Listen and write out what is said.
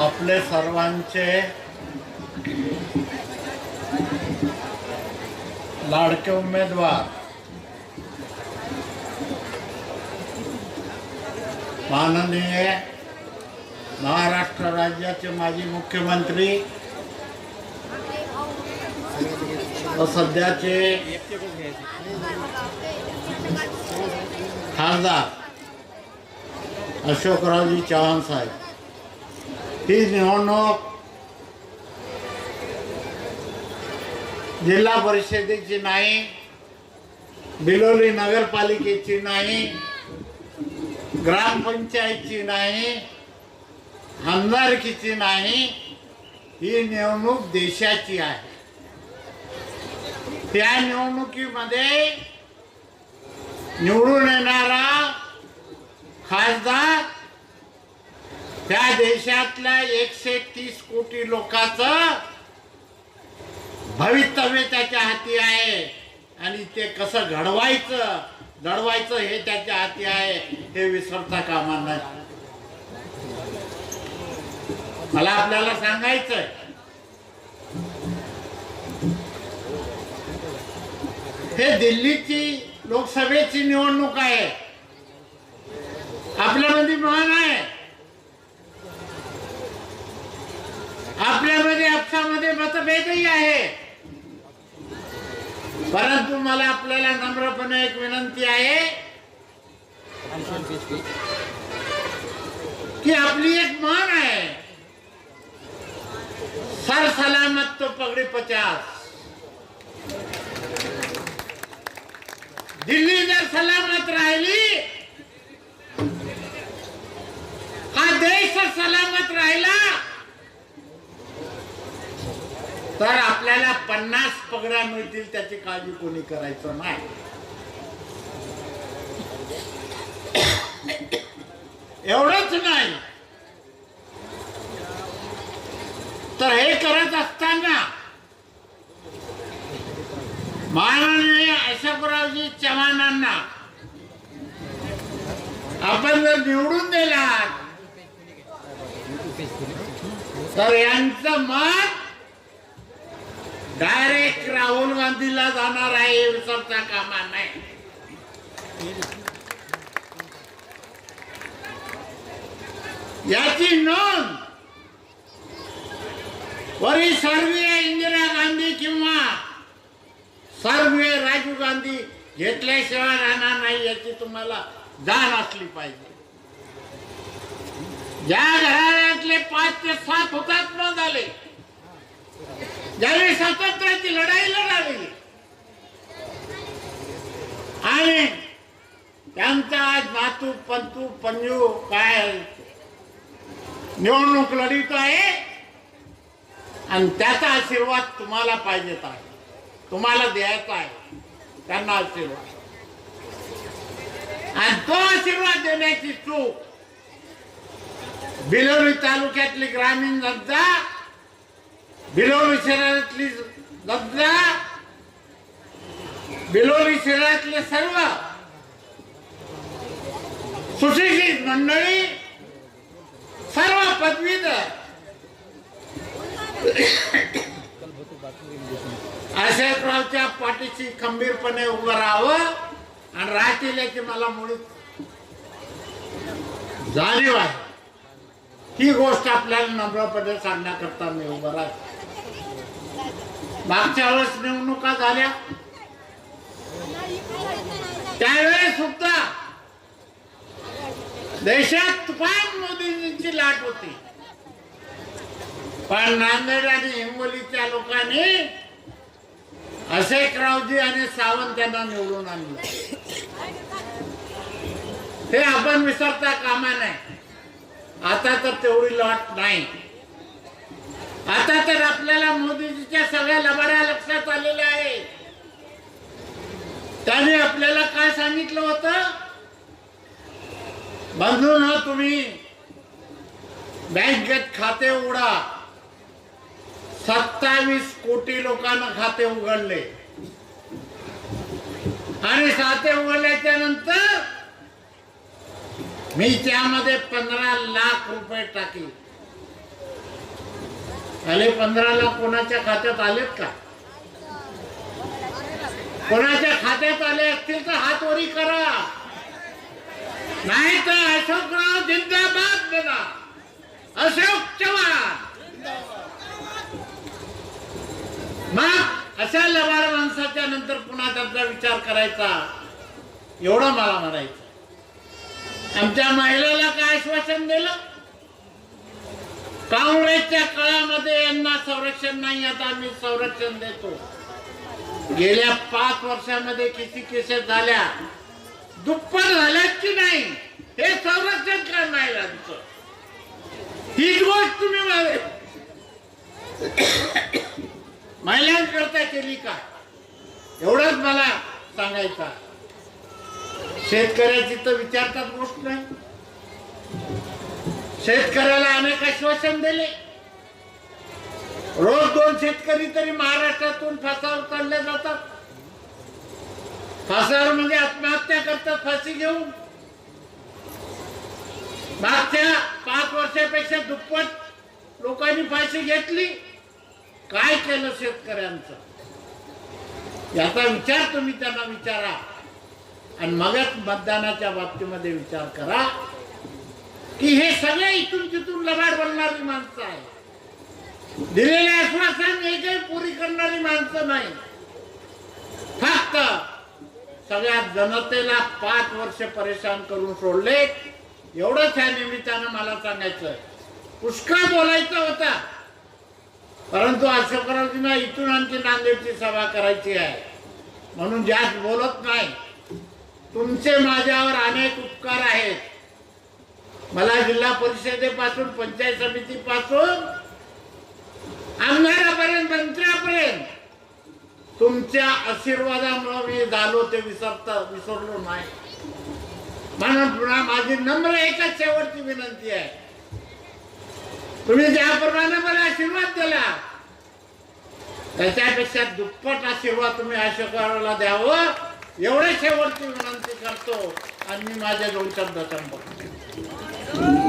आपले सर्वांचे लाडके उमेदवार. माननीय महाराष्ट्र राज्याचे माजी मुख्यमंत्री व सध्याचे खासदार अशोकरावजी चव्हाण साहेब. ही निवडणूक जिल्हा परिषदेची नाही बिलोली नगरपालिकेची नाही ग्रामपंचायतची नाही आमदारकीची नाही ही निवडणूक देशाची आहे। त्या निवडणुकीमध्ये निवडून येणारा खासदार त्या देशातल्या एकशे तीस कोटी लोकांच भवितव्य त्याच्या हाती आहे. आणि ते कसं घडवायचं लढवायचं हे त्याच्या हाती आहे हे विसरता कामा नाही मला आपल्याला सांगायचंय. हे दिल्लीची लोकसभेची निवडणूक आहे आपल्यामध्ये मान आहे आपल्यामध्ये वेगळी आहे. परंतु मला आपल्याला नम्रपणे एक विनंती आहे. की आपली एक मान आहे. सर सलामत तो पगड़ी पचास. दिल्ली जर सलामत राहिली हा देश सलामत राहिला तर आपल्याला पन्नास पगड्या मिळतील त्याची काळजी कोणी करायचं नाही. एवढंच नाही. तर हे करत असताना माननीय अशोकरावजी चव्हाणांना आपण जर निवडून दिला तर यांचं मत डायरेक्ट राहुल गांधीला जाणार आहे विसरता कामा नाही. याची नोंद. वरी सर्वे इंदिरा गांधी किंवा सर्वे राजीव गांधी घेतल्याशिवाय राहणार नाही याची तुम्हाला जाण असली पाहिजे. ज्या घराण्यातले पाच ते सात हुतात्मा झाले. ज्यावेळी स्वातंत्र्याची लढाई लढावी. आणि त्यांचा आज नातू पंतू पंजू काय निवडणूक लढित आहे. आणि त्याचा आशीर्वाद तुम्हाला पाहिजेत आहे. तुम्हाला द्यायचा आहे. त्यांना आशीर्वाद. आणि तो आशीर्वाद देण्याची चूक बिलोरी तालुक्यातली ग्रामीण जनता बिलोरी शहरातली जनता शहरातले सर्व सुशिक्षित मंडळी सर्व पदवीत अशोकरावच्या पाठीशी खंबीरपणे उभं राहावं आणि राहतील याची मला मुळीच जाणीव आहे ही गोष्ट आपल्याला नम्रपणे सांगण्याकरता मी उभं राहतो मागच्या वेळेस निवडणुका झाल्या. त्यावेळेस सुद्धा देशात तुफान मोदीजींची लाट होती. पण नांदेड आणि हिंगोलीच्या लोकांनी अशोकरावजी आणि सावंत यांना निवडून आणलं. हे आपण विसरता कामा नाही आता तर तेवढी लॉट नाही आता तर आपल्याला इतक्या सगळ्या लबाड्या लक्षात आलेल्या आहे. त्याने आपल्याला काय सांगितलं होतं? ना तुम्ही बँकेत खाते उघडा. सत्तावीस कोटी लोकांना खाते उघडले. आणि खाते उघडल्याच्या नंतर मी त्यामध्ये पंधरा लाख रुपये टाकले आले पंधरा लाख कोणाच्या खात्यात आलेत का? कोणाच्या खात्यात आले असतील तर हात वरी करा. नाही तर अशोकराव जिंदाबाद बघा. अशोक चव्हाण. मग अशा लबाड माणसाच्या नंतर पुन्हा त्यांचा विचार करायचा. एवढं मला म्हणायचं. आमच्या महिलेला काय आश्वासन दिलं? काँग्रेसच्या काळामध्ये यांना संरक्षण नाही आता आम्ही संरक्षण देतो. गेल्या पाच वर्षामध्ये किती केसेस झाल्या? दुप्पट झाल्यात की नाही? हे संरक्षण करणार आमचं. हीच गोष्ट तुम्ही महिलांकरता केली का? एवढंच मला सांगायचा शेतकऱ्याची तर विचारतात गोष्ट नाही. शेतकऱ्याला अनेक आश्वासन दिले. रोज दोन शेतकरी तरी महाराष्ट्रातून फासावर काढले जातात. फासावर म्हणजे आत्महत्या करतात फाशी घेऊन. मागच्या पाच वर्षापेक्षा दुप्पट लोकांनी फाशी घेतली. काय केलं शेतकऱ्यांचं? याचा विचार तुम्ही त्यांना विचारा. आणि मगच मतदानाच्या बाबतीमध्ये विचार करा. की हे सगळे इथून तिथून लबाड बनणारी माणसं आहे दिलेले आश्वासन एकही पुरी करणारी माणसं नाही. फक्त सगळ्या जनतेला पाच वर्ष परेशान करून सोडले. एवढंच ह्या निमित्तानं मला सांगायचं पुष्कळ बोलायचं होता. परंतु अशोकरावजींना इथून आणखी नांदेडची सभा करायची आहे. म्हणून जास्त बोलत नाही. तुमचे माझ्यावर अनेक उपकार आहेत. मला जिल्हा परिषदेपासून पंचायत समितीपासून आमदारापर्यंत मंत्र्यापर्यंत तुमच्या आशीर्वादामुळे मी झालो ते विसरता विसरलो नाही. म्हणून पुन्हा माझी नम्र एकच शेवटची विनंती आहे. तुम्ही ज्याप्रमाणे मला आशीर्वाद दिला त्याच्यापेक्षा दुप्पट आशीर्वाद तुम्ही अशोकाला द्यावं एवढे शेवटची विनंती करतो. आणि मी माझ्या दोन शब्द संपवतो